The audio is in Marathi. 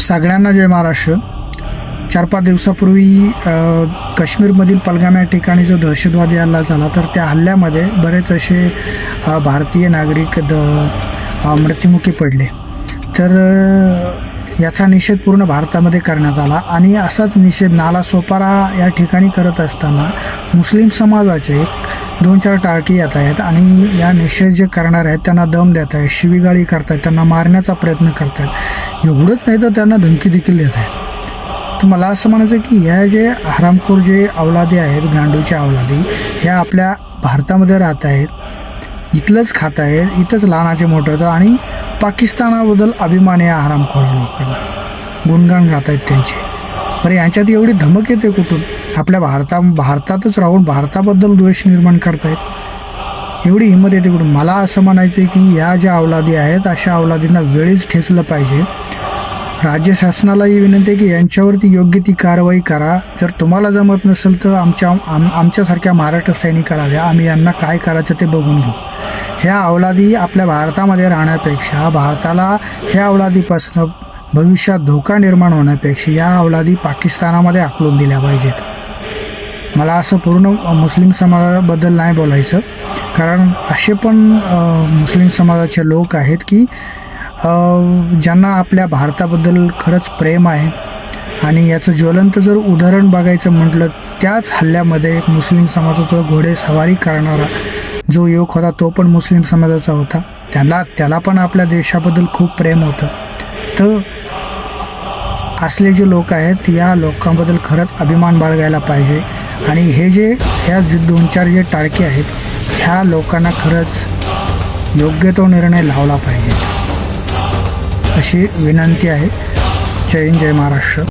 सगळ्यांना जय महाराष्ट्र. चार पाच दिवसापूर्वी काश्मीरमधील पलगाम या ठिकाणी जो दहशतवादी हल्ला झाला तर त्या हल्ल्यामध्ये बरेच असे भारतीय नागरिक द मृत्युमुखी पडले. तर याचा निषेध पूर्ण भारतामध्ये करण्यात आला आणि असाच निषेध नाला सोपारा या ठिकाणी करत असताना मुस्लिम समाजाचे दोन चार टाळकी येत आहेत आणि या निषेध जे करणार आहेत त्यांना दम देत आहेत शिवीगाळी करतायत त्यांना मारण्याचा प्रयत्न करतायत एवढंच नाही तर त्यांना धमकी देखील देत आहेत. तर मला असं म्हणायचं की ह्या जे हरामखोर जे अवलादी आहेत गांडूच्या अवलादी ह्या आपल्या भारतामध्ये राहत आहेत इथलंच खात आहेत इथंच लहानाचे मोठं होतं आणि पाकिस्तानाबद्दल अभिमान आहे लोकांना. गुणगान गात आहेत त्यांचे. बरं यांच्यात एवढी धमक येते कुठून? आपल्या भारता भारतातच राहून भारताबद्दल द्वेष निर्माण करतायत. एवढी हिंमत येते कुठून? मला असं म्हणायचं आहे की या ज्या अवलादी आहेत अशा अवलादींना वेळीच ठेचलं पाहिजे. राज्य शासनालाही विनंती आहे की यांच्यावरती योग्य ती कारवाई करा. जर तुम्हाला जमत नसेल तर आमच्या आम आमच्यासारख्या महाराष्ट्र सैनिकाला द्या. आम्ही यांना काय करायचं ते बघून घेऊ. ह्या अवलादी आपल्या भारतामध्ये राहण्यापेक्षा भारताला ह्या अवलादीपासून भविष्यात धोका निर्माण होण्यापेक्षा या अवलादी पाकिस्तानामध्ये आकलून दिल्या पाहिजेत. मला असं पूर्ण मुस्लिम समाजाबद्दल नाही बोलायचं. कारण असे पण मुस्लिम समाजाचे लोक आहेत की ज्यांना आपल्या भारताबद्दल खरंच प्रेम आहे आणि याचं ज्वलंत जर उदाहरण बघायचं म्हटलं त्याच हल्ल्यामध्ये एक मुस्लिम समाजाचा घोडे सवारी करणारा जो युवक होता तो पण मुस्लिम समाजाचा होता. त्याला त्याला पण आपल्या देशाबद्दल खूप प्रेम होतं. तर असले जे लोक आहेत या लोकांबद्दल खरंच अभिमान बाळगायला पाहिजे. आणि हे जे ह्या दोन चार जे टाळके आहेत ह्या लोकांना खरंच योग्य तो निर्णय लावला पाहिजे. अशी विनंती आहे. जय हिंद जय महाराष्ट्र.